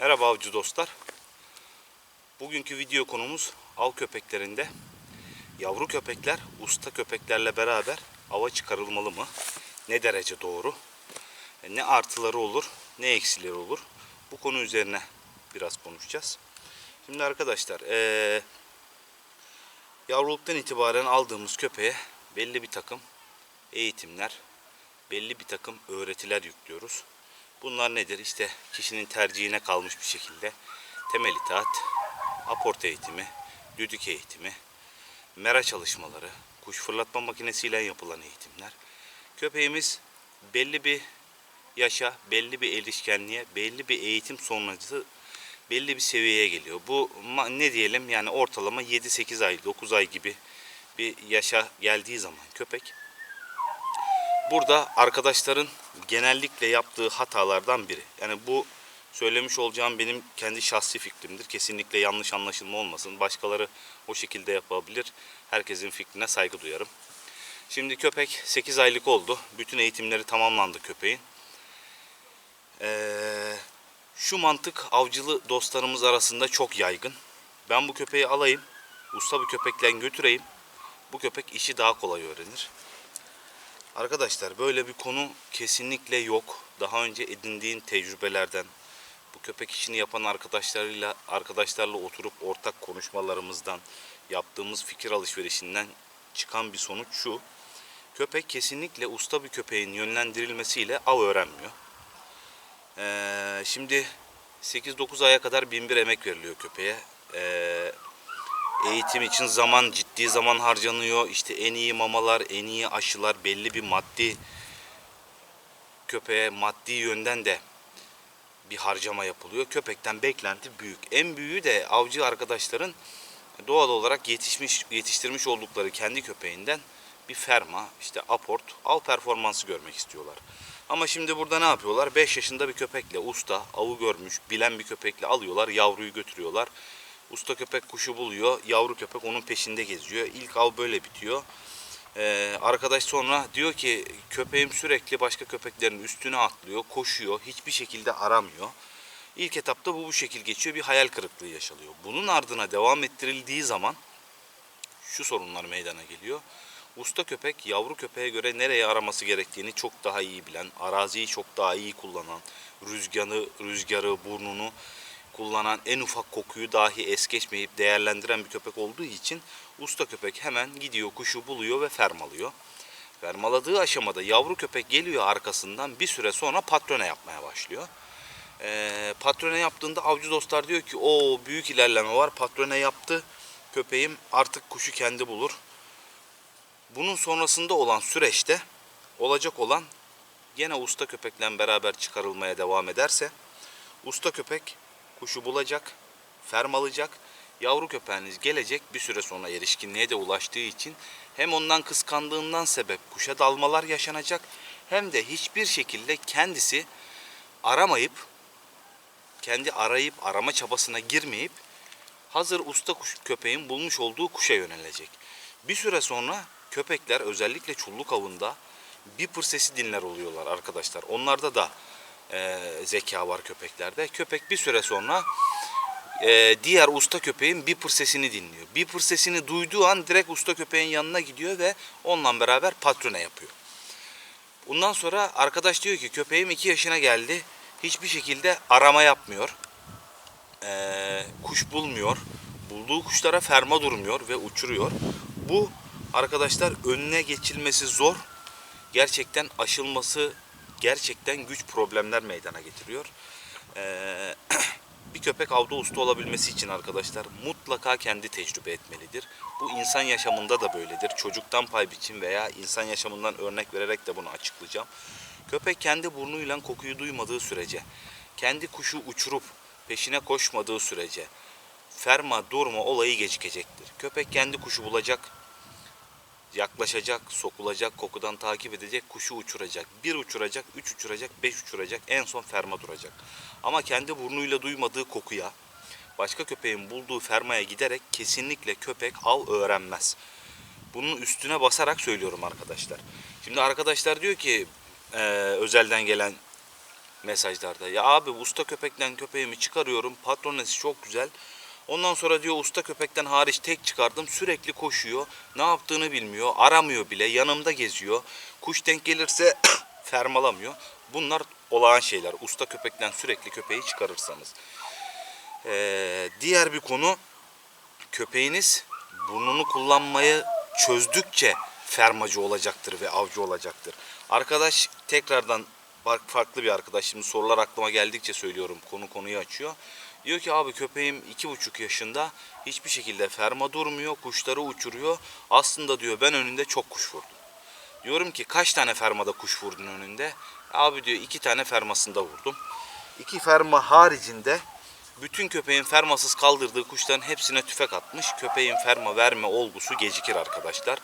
Merhaba avcı dostlar. Bugünkü video konumuz av köpeklerinde yavru köpekler usta köpeklerle beraber ava çıkarılmalı mı? Ne derece doğru? E, Ne artıları olur, ne eksileri olur? Bu konu üzerine biraz konuşacağız. Şimdi arkadaşlar, eee yavruluktan itibaren aldığımız köpeğe belli bir takım eğitimler, belli bir takım öğretiler yüklüyoruz. Bunlar nedir? İşte kişinin tercihine kalmış bir şekilde temel itaat, aport eğitimi, düdük eğitimi, mera çalışmaları, kuş fırlatma makinesiyle yapılan eğitimler. Köpeğimiz belli bir yaşa, belli bir erişkenliğe, belli bir eğitim sonrası belli bir seviyeye geliyor. Bu ne diyelim yani ortalama 7-8 ay, 9 ay gibi bir yaşa geldiği zaman köpek Burada arkadaşların genellikle yaptığı hatalardan biri. Yani bu söylemiş olacağım benim kendi şahsi fikrimdir. Kesinlikle yanlış anlaşılma olmasın. Başkaları o şekilde yapabilir. Herkesin fikrine saygı duyarım. Şimdi köpek 8 aylık oldu. Bütün eğitimleri tamamlandı köpeğin. Ee, şu mantık avcılı dostlarımız arasında çok yaygın. Ben bu köpeği alayım, usta bir köpekle götüreyim. Bu köpek işi daha kolay öğrenir. Arkadaşlar böyle bir konu kesinlikle yok. Daha önce edindiğin tecrübelerden, bu köpek işini yapan arkadaşlarıyla arkadaşlarla oturup ortak konuşmalarımızdan, yaptığımız fikir alışverişinden çıkan bir sonuç şu. Köpek kesinlikle usta bir köpeğin yönlendirilmesiyle av öğrenmiyor. Ee, şimdi 8-9 aya kadar bin bir emek veriliyor köpeğe. Ee, eğitim için zaman ciddi zaman harcanıyor. İşte en iyi mamalar, en iyi aşılar, belli bir maddi köpeğe maddi yönden de bir harcama yapılıyor. Köpekten beklenti büyük. En büyüğü de avcı arkadaşların doğal olarak yetişmiş yetiştirmiş oldukları kendi köpeğinden bir ferma, işte aport, av performansı görmek istiyorlar. Ama şimdi burada ne yapıyorlar? 5 yaşında bir köpekle usta, avı görmüş, bilen bir köpekle alıyorlar, yavruyu götürüyorlar. Usta köpek kuşu buluyor, yavru köpek onun peşinde geziyor. İlk av böyle bitiyor. Ee, arkadaş sonra diyor ki köpeğim sürekli başka köpeklerin üstüne atlıyor, koşuyor, hiçbir şekilde aramıyor. İlk etapta bu bu şekil geçiyor, bir hayal kırıklığı yaşanıyor. Bunun ardına devam ettirildiği zaman şu sorunlar meydana geliyor. Usta köpek yavru köpeğe göre nereye araması gerektiğini çok daha iyi bilen, araziyi çok daha iyi kullanan, rüzgarı, rüzgarı, burnunu kullanan, en ufak kokuyu dahi es geçmeyip değerlendiren bir köpek olduğu için usta köpek hemen gidiyor kuşu buluyor ve fermalıyor. Fermaladığı aşamada yavru köpek geliyor arkasından bir süre sonra patrona yapmaya başlıyor. Ee, patrona yaptığında avcı dostlar diyor ki o büyük ilerleme var patrona yaptı köpeğim artık kuşu kendi bulur. Bunun sonrasında olan süreçte olacak olan gene usta köpekle beraber çıkarılmaya devam ederse usta köpek kuşu bulacak, fermalayacak. Yavru köpeğiniz gelecek bir süre sonra erişkinliğe de ulaştığı için hem ondan kıskandığından sebep kuşa dalmalar yaşanacak hem de hiçbir şekilde kendisi aramayıp kendi arayıp arama çabasına girmeyip hazır usta kuş, köpeğin bulmuş olduğu kuşa yönelecek. Bir süre sonra köpekler özellikle çulluk avında bir sesi dinler oluyorlar arkadaşlar. Onlarda da e, zeka var köpeklerde. Köpek bir süre sonra e, diğer usta köpeğin bir pır sesini dinliyor. Bir pır sesini duyduğu an direkt usta köpeğin yanına gidiyor ve onunla beraber patrona yapıyor. Bundan sonra arkadaş diyor ki köpeğim 2 yaşına geldi. Hiçbir şekilde arama yapmıyor. Ee, kuş bulmuyor. Bulduğu kuşlara ferma durmuyor ve uçuruyor. Bu arkadaşlar önüne geçilmesi zor. Gerçekten aşılması gerçekten güç problemler meydana getiriyor. Ee, bir köpek avda usta olabilmesi için arkadaşlar mutlaka kendi tecrübe etmelidir. Bu insan yaşamında da böyledir. Çocuktan pay biçim veya insan yaşamından örnek vererek de bunu açıklayacağım. Köpek kendi burnuyla kokuyu duymadığı sürece, kendi kuşu uçurup peşine koşmadığı sürece ferma durma olayı gecikecektir. Köpek kendi kuşu bulacak, yaklaşacak, sokulacak, kokudan takip edecek, kuşu uçuracak. Bir uçuracak, üç uçuracak, beş uçuracak, en son ferma duracak. Ama kendi burnuyla duymadığı kokuya, başka köpeğin bulduğu fermaya giderek kesinlikle köpek av öğrenmez. Bunun üstüne basarak söylüyorum arkadaşlar. Şimdi arkadaşlar diyor ki e, özelden gelen mesajlarda. Ya abi usta köpekten köpeğimi çıkarıyorum. Patronesi çok güzel. Ondan sonra diyor usta köpekten hariç tek çıkardım. Sürekli koşuyor. Ne yaptığını bilmiyor. Aramıyor bile. Yanımda geziyor. Kuş denk gelirse fermalamıyor. Bunlar olağan şeyler. Usta köpekten sürekli köpeği çıkarırsanız. Ee, diğer bir konu köpeğiniz burnunu kullanmayı çözdükçe fermacı olacaktır ve avcı olacaktır. Arkadaş tekrardan farklı bir arkadaş şimdi sorular aklıma geldikçe söylüyorum konu konuyu açıyor. Diyor ki abi köpeğim iki buçuk yaşında hiçbir şekilde ferma durmuyor kuşları uçuruyor. Aslında diyor ben önünde çok kuş vurdum. Diyorum ki kaç tane fermada kuş vurdun önünde? Abi diyor iki tane fermasında vurdum. İki ferma haricinde bütün köpeğin fermasız kaldırdığı kuşların hepsine tüfek atmış. Köpeğin ferma verme olgusu gecikir arkadaşlar.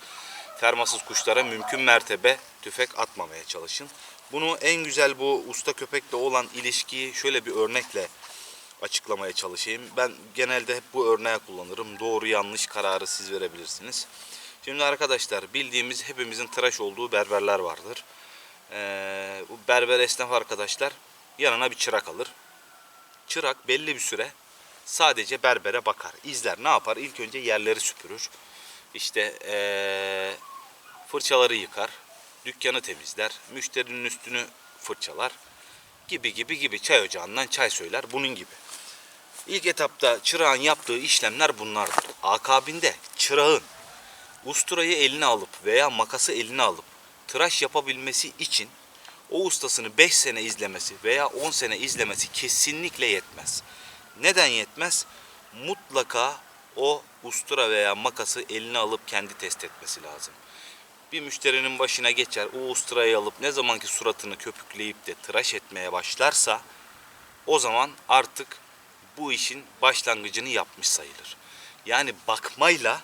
Fermasız kuşlara mümkün mertebe tüfek atmamaya çalışın. Bunu en güzel bu usta köpekle olan ilişkiyi şöyle bir örnekle açıklamaya çalışayım. Ben genelde hep bu örneği kullanırım. Doğru yanlış kararı siz verebilirsiniz. Şimdi arkadaşlar bildiğimiz hepimizin tıraş olduğu berberler vardır. Ee, bu berber esnaf arkadaşlar yanına bir çırak alır. Çırak belli bir süre sadece berbere bakar, izler. Ne yapar? İlk önce yerleri süpürür. İşte ee, fırçaları yıkar, dükkanı temizler, müşterinin üstünü fırçalar gibi gibi gibi çay ocağından çay söyler bunun gibi. İlk etapta çırağın yaptığı işlemler bunlardır. Akabinde çırağın usturayı eline alıp veya makası eline alıp tıraş yapabilmesi için o ustasını 5 sene izlemesi veya 10 sene izlemesi kesinlikle yetmez. Neden yetmez? Mutlaka o ustura veya makası eline alıp kendi test etmesi lazım. Bir müşterinin başına geçer, o usturayı alıp ne zamanki suratını köpükleyip de tıraş etmeye başlarsa o zaman artık bu işin başlangıcını yapmış sayılır. Yani bakmayla,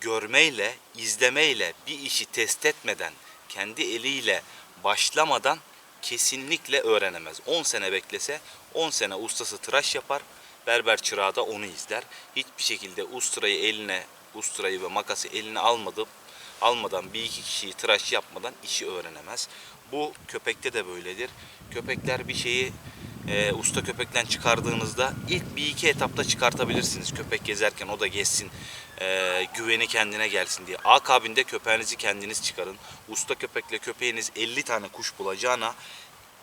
görmeyle, izlemeyle bir işi test etmeden, kendi eliyle başlamadan kesinlikle öğrenemez. 10 sene beklese 10 sene ustası tıraş yapar, berber çırağı da onu izler. Hiçbir şekilde usturayı eline, usturayı ve makası eline almadı, almadan bir iki kişiyi tıraş yapmadan işi öğrenemez. Bu köpekte de böyledir. Köpekler bir şeyi e, usta köpekten çıkardığınızda ilk bir iki etapta çıkartabilirsiniz. Köpek gezerken o da gezsin, e, güveni kendine gelsin diye. Akabinde köpeğinizi kendiniz çıkarın. Usta köpekle köpeğiniz 50 tane kuş bulacağına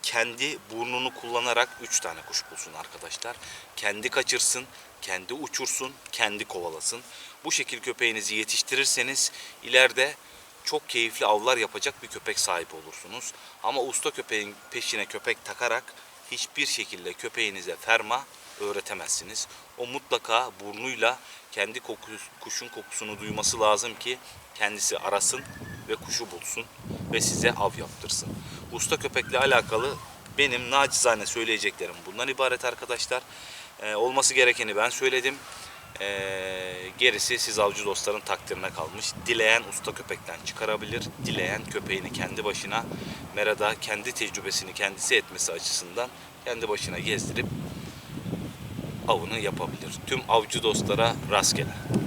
kendi burnunu kullanarak 3 tane kuş bulsun arkadaşlar. Kendi kaçırsın, kendi uçursun, kendi kovalasın. Bu şekil köpeğinizi yetiştirirseniz ileride çok keyifli avlar yapacak bir köpek sahibi olursunuz. Ama usta köpeğin peşine köpek takarak hiçbir şekilde köpeğinize ferma öğretemezsiniz. O mutlaka burnuyla kendi koku, kuşun kokusunu duyması lazım ki kendisi arasın ve kuşu bulsun ve size av yaptırsın. Usta köpekle alakalı benim nacizane söyleyeceklerim bundan ibaret arkadaşlar. Ee, olması gerekeni ben söyledim. Ee, gerisi siz avcı dostların takdirine kalmış. Dileyen usta köpekten çıkarabilir. Dileyen köpeğini kendi başına merada kendi tecrübesini kendisi etmesi açısından kendi başına gezdirip avını yapabilir. Tüm avcı dostlara rastgele.